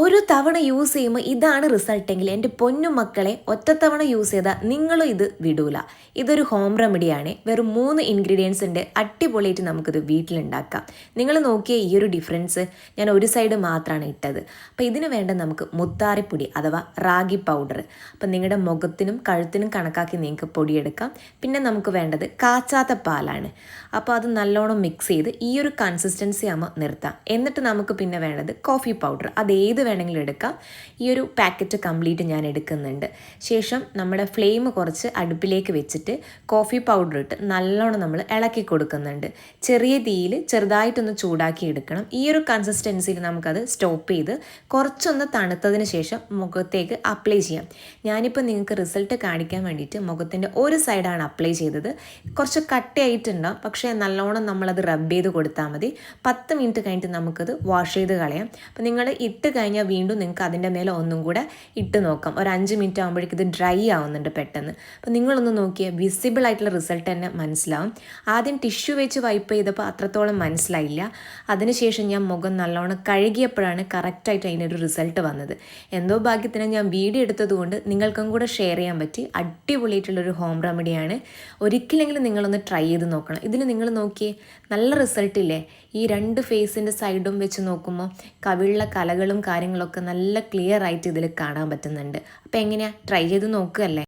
ഒരു തവണ യൂസ് ചെയ്യുമ്പോൾ ഇതാണ് റിസൾട്ട് എങ്കിൽ എന്റെ പൊന്നു മക്കളെ ഒറ്റത്തവണ യൂസ് ചെയ്താൽ നിങ്ങളും ഇത് വിടൂല. ഇതൊരു ഹോം റെമഡിയാണ് വെറും മൂന്ന് ഇൻഗ്രീഡിയൻസ് ഉണ്ട്. അടിപൊളിയായിട്ട് നമുക്കിത് വീട്ടിലുണ്ടാക്കാം. നിങ്ങൾ നോക്കിയ ഈ ഒരു ഡിഫറൻസ് ഞാൻ ഒരു സൈഡ് മാത്രമാണ് ഇട്ടത്. അപ്പോൾ ഇതിന് വേണ്ട നമുക്ക് മുത്താറിപ്പൊടി അഥവാ റാഗി പൗഡർ അപ്പോൾ നിങ്ങളുടെ മുഖത്തിനും കഴുത്തിനും കണക്കാക്കി നിങ്ങൾക്ക് പൊടിയെടുക്കാം. പിന്നെ നമുക്ക് വേണ്ടത് കാച്ചാത്ത പാലാണ്. അപ്പോൾ അത് നല്ലോണം മിക്സ് ചെയ്ത് ഈ ഒരു കൺസിസ്റ്റൻസി ആകുമ്പോൾ നിർത്താം. എന്നിട്ട് നമുക്ക് പിന്നെ വേണ്ടത് കോഫി പൗഡർ അത് ഏത് വേണമെങ്കിലും എടുക്കാം. ഈ ഒരു പാക്കറ്റ് കംപ്ലീറ്റ് ഞാൻ എടുക്കുന്നുണ്ട്. ശേഷം നമ്മുടെ ഫ്ലെയിം കുറച്ച് അടുപ്പിലേക്ക് വെച്ചിട്ട് കോഫി പൗഡർ ഇട്ട് നല്ലോണം നമ്മൾ ഇളക്കി കൊടുക്കുന്നുണ്ട്. ചെറിയ തീയിൽ ചെറുതായിട്ടൊന്ന് ചൂടാക്കി എടുക്കണം. ഈ ഒരു കൺസിസ്റ്റൻസിയിൽ നമുക്കത് സ്റ്റോപ്പ് ചെയ്ത് കുറച്ചൊന്ന് തണുത്തതിന് ശേഷം മുഖത്തേക്ക് അപ്ലൈ ചെയ്യാം. ഞാനിപ്പോൾ നിങ്ങൾക്ക് റിസൾട്ട് കാണിക്കാൻ വേണ്ടിയിട്ട് മുഖത്തിന്റെ ഒരു സൈഡാണ് അപ്ലൈ ചെയ്തത്. കുറച്ച് കട്ടയായിട്ടുണ്ടാവും. പക്ഷേ നല്ലോണം നമ്മളത് റബ്ബ് ചെയ്ത് കൊടുത്താൽ മതി. പത്ത് മിനിറ്റ് കഴിഞ്ഞിട്ട് നമുക്കത് വാഷ് ചെയ്ത് കളയാം. അപ്പോൾ നിങ്ങൾ ഇട്ട് കഴിഞ്ഞാൽ വീണ്ടും നിങ്ങൾക്ക് അതിന്റെ മേലെ ഒന്നും കൂടെ ഇട്ട് നോക്കാം. ഒരു അഞ്ച് മിനിറ്റ് ആകുമ്പോഴേക്കും ഇത് ഡ്രൈ ആവുന്നുണ്ട് പെട്ടെന്ന്. അപ്പോൾ നിങ്ങളൊന്ന് നോക്കിയാൽ വിസിബിൾ ആയിട്ടുള്ള റിസൾട്ട് തന്നെ മനസ്സിലാവും. ആദ്യം ടിഷ്യൂ വെച്ച് വൈപ്പ് ചെയ്തപ്പോൾ അത്രത്തോളം മനസ്സിലായില്ല. അതിനുശേഷം ഞാൻ മുഖം നല്ലോണം കഴുകിയപ്പോഴാണ് കറക്റ്റായിട്ട് അതിനൊരു റിസൾട്ട് വന്നത്. എന്തോ ഭാഗ്യത്തിന് ഞാൻ വീഡിയോ എടുത്തതുകൊണ്ട് നിങ്ങൾക്കും കൂടെ ഷെയർ ചെയ്യാൻ പറ്റി. അടിപൊളിയായിട്ടുള്ളൊരു ഹോം റെമഡിയാണ് ഒരിക്കലെങ്കിലും നിങ്ങളൊന്ന് ട്രൈ ചെയ്ത് നോക്കണം. ഇതിന് നിങ്ങൾ നോക്കിയേ നല്ല റിസൾട്ടില്ലേ ഈ രണ്ട് ഫേസിന്റെ സൈഡും വെച്ച് നോക്കുമ്പോൾ കവിളിലെ കലകളും കാര്യങ്ങളൊക്കെ നല്ല ക്ലിയർ ആയിട്ട് ഇതിൽ കാണാൻ പറ്റുന്നുണ്ട്. അപ്പോൾ എങ്ങനെയാണ് ട്രൈ ചെയ്ത് നോക്കുകയല്ലേ?